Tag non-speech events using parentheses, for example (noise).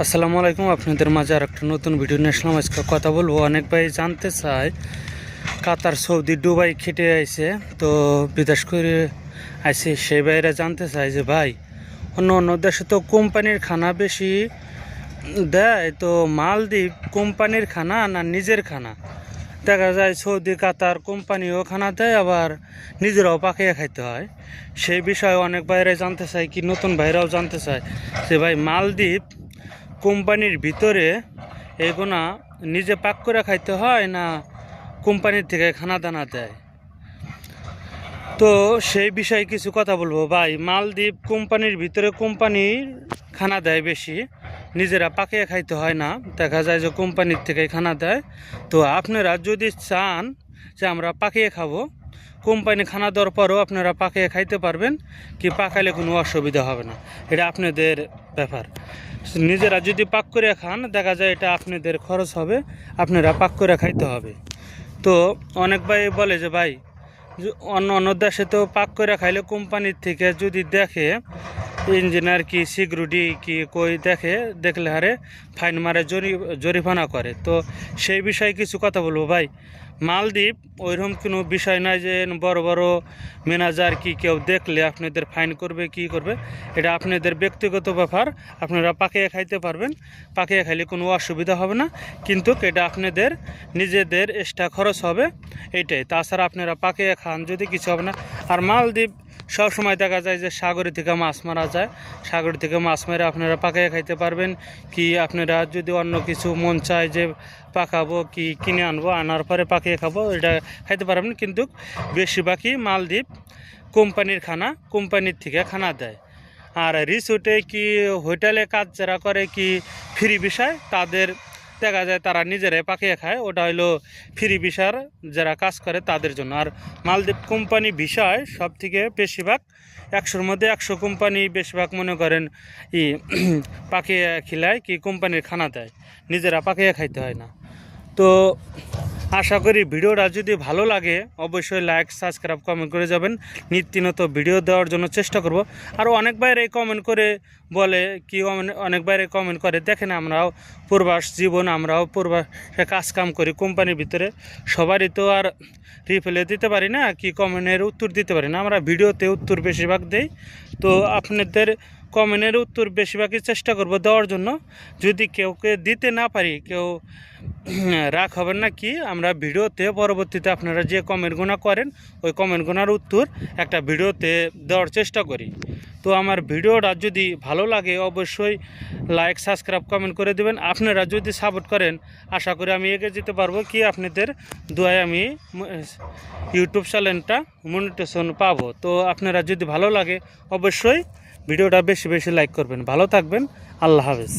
আসসালামু আলাইকুম, আপনাদের মাঝে আর একটা নতুন ভিডিও নিয়ে আসলাম। আজকে কথা বলব। অনেক ভাই জানতে চায়, কাতার, সৌদি, দুবাই খেটে আইছে। তো বিদেশ করে আইছে, সেই ভাইরা জানতে চায় যে, ভাই, অন্য অন্য দেশে তো কোম্পানির খানা বেশি দেয়, তো মালদ্বীপ কোম্পানির খানা না নিজের খানা? দেখা যায় সৌদি, কাতার কোম্পানিও খানা দেয়, আবার নিজেরাও পাকিয়ে খাইতে হয়। সেই বিষয়ে অনেক বাইরে জানতে চায়, কি নতুন ভাইরাও জানতে চায় যে, ভাই, মালদ্বীপ কোম্পানির ভিতরে এগুনা নিজে পাক করে খাইতে হয় না কোম্পানির থেকে খানা দানা দেয়? তো সেই বিষয়ে কিছু কথা বলব। ভাই, মালদ্বীপ কোম্পানির ভিতরে কোম্পানির খানা দেয় বেশি, নিজেরা পাকিয়ে খাইতে হয় না। দেখা যায় যে কোম্পানির থেকে খানা দেয়। তো আপনারা যদি চান যে আমরা পাকিয়ে খাব কোম্পানি খানা দেওয়ার পরও আপনারা পাকিয়ে খাইতে পারবেন, কি পাকালে কোনো অসুবিধা হবে না। এটা আপনাদের ব্যাপার। নিজেরা যদি পাক করে খান, দেখা যায় এটা আপনাদের খরচ হবে, আপনারা পাক করে খাইতে হবে। তো অনেক ভাই বলে যে, ভাই অন্য অন্য দেশে তো পাক করে খাইলে কোম্পানির থেকে যদি দেখে ইঞ্জিনিয়ার কি সিকিউরিটি কি কই দেখে, দেখলে হারে ফাইন মারে, জরি, জরিমানা করে। তো সেই বিষয়ে কিছু কথা বলব ভাই। মালদ্বীপ, ওইরকম কোনো বিষয় নয় যে বড় বড় ম্যানেজার কি কেউ দেখলে আপনাদের ফাইন করবে, কি করবে? এটা আপনাদের ব্যক্তিগত ব্যাপার। আপনারা পাকিয়ে খাইতে পারবেন। পাকিয়ে খাইলে কোনো অসুবিধা হবে না। কিন্তু এটা আপনাদের নিজেদের এক্সট্রা খরচ হবে। এইটাই। তাছাড়া আপনারা পাকিয়ে খান যদি কিছু হবে না। আর মালদ্বীপ সব সময় দেখা যায় যে সাগরে থেকে মাছ মারা যায়। সাগর থেকে মাছ মেরে আপনারা পাকাইয়ে খাইতে পারবেন। কি আপনারা যদি অন্য কিছু মন চায় যে পাকাবো, কি কিনে আনব, আনার পরে পাকিয়ে খাব, এটা খাইতে পারবেন। কিন্তু বেশিরভাগই মালদ্বীপ কোম্পানির খানা, কোম্পানির থেকে খানা দেয়। আর রিসোর্টে কি হোটেলে কাজ যারা করে কি ফ্রি বিষয়, তাদের দেখা যায় তারা নিজেরাই পাকিয়ে খায়। ওটা হলো ফ্রি ভিসার যারা কাজ করে তাদের জন্য। আর মালদ্বীপ কোম্পানি ভিসায় সব থেকে বেশিরভাগ একশোর মধ্যে একশো কোম্পানি বেশিরভাগ মনে করেন ই (clears throat) পাকিয়ে খিলায় কি কোম্পানির খানা দেয়। নিজেরা পাকিয়ে খাইতে হয় না। তো আশা করি ভিডিওটা যদি ভালো লাগে, অবশ্যই লাইক সাবস্ক্রাইব কমেন্ট করে যাবেন। নিত্য নতুন ভিডিও দেওয়ার জন্য চেষ্টা করব। আর অনেক বাইরে কমেন্ট করে বলে কি অনে- অনেক বাইরে কমেন্ট করে, দেখেন আমরাও পূর্বাস জীবন, আমরাও পূর্বাসে কাজ কাম করি কোম্পানির ভিতরে। সবারই তো আর রিপ্লে দিতে পারি না, কি কমেন্টের উত্তর দিতে পারি না। আমরা ভিডিওতে উত্তর বেশিরভাগ দেই। তো আপনাদের কমেন্টের উত্তর বেশিরভাগই চেষ্টা করব দেওয়ার জন্য। যদি কেউকে দিতে না পারি, কেউ (clears throat) রাগ হবেন না কি, আমরা ভিডিওতে পরবর্তীতে আপনারা যে কমেন্টগুলো করেন, ওই কমেন্টগুলোর উত্তর একটা ভিডিওতে দেওয়ার চেষ্টা করি। তো আমার ভিডিওটা যদি ভালো লাগে, অবশ্যই লাইক সাবস্ক্রাইব কমেন্ট করে দেবেন। আপনারা যদি সাপোর্ট করেন, আশা করি আমি এগিয়ে যেতে পারব কি, আপনাদের দোয়ায় আমি ইউটিউব চ্যানেলটা মনিটেশন পাবো। তো আপনারা যদি ভালো লাগে, অবশ্যই ভিডিওটা বেশি বেশি লাইক করবেন। ভালো থাকবেন। আল্লাহ হাফেজ।